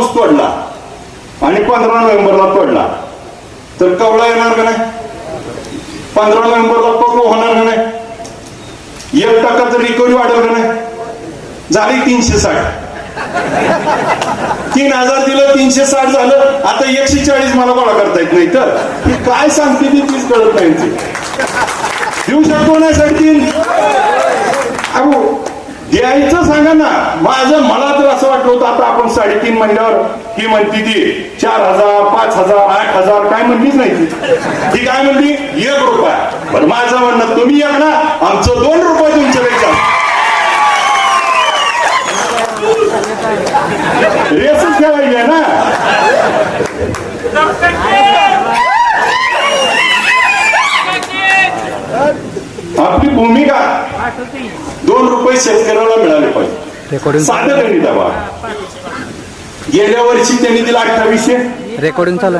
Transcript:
पाऊस पडला आणि पंधरा नोव्हेंबरला पडला. तर कवळा येणार का नाही? पंधरा नोव्हेंबरला पक्क होणार का नाही? एक टक्का तर रिकव्हरी वाढेल का नाही? झाली तीनशे साठ. तीन हजार दिलं तीनशे साठ झालं. आता एकशे चाळीस मला गोळा करता येत नाही तर. काय सांगते ती तीच कळत नाही देऊ शकतो ना साडेतीन द्यायचं ना. माझं मला तर असं वाटलं होतं आता आपण साडेतीन महिन्यावर ही म्हणती ती चार हजार पाच हजार आठ हजार काय म्हणलीच नाही ती. ती काय म्हणली? एक रुपया. पण माझं म्हणणं तुम्ही एक ना आमचं दोन रुपये तुमच्यापेक्षा रेसच ठेवायची आहे ना. आपली भूमिका दोन रुपये शेतकऱ्याला मिळाले पाहिजे. रेकॉर्डिंग साधं गणित आहे बा. गेल्या वर्षी त्यांनी दिला अठ्ठावीसशे. रेकॉर्डिंग चालू आहे.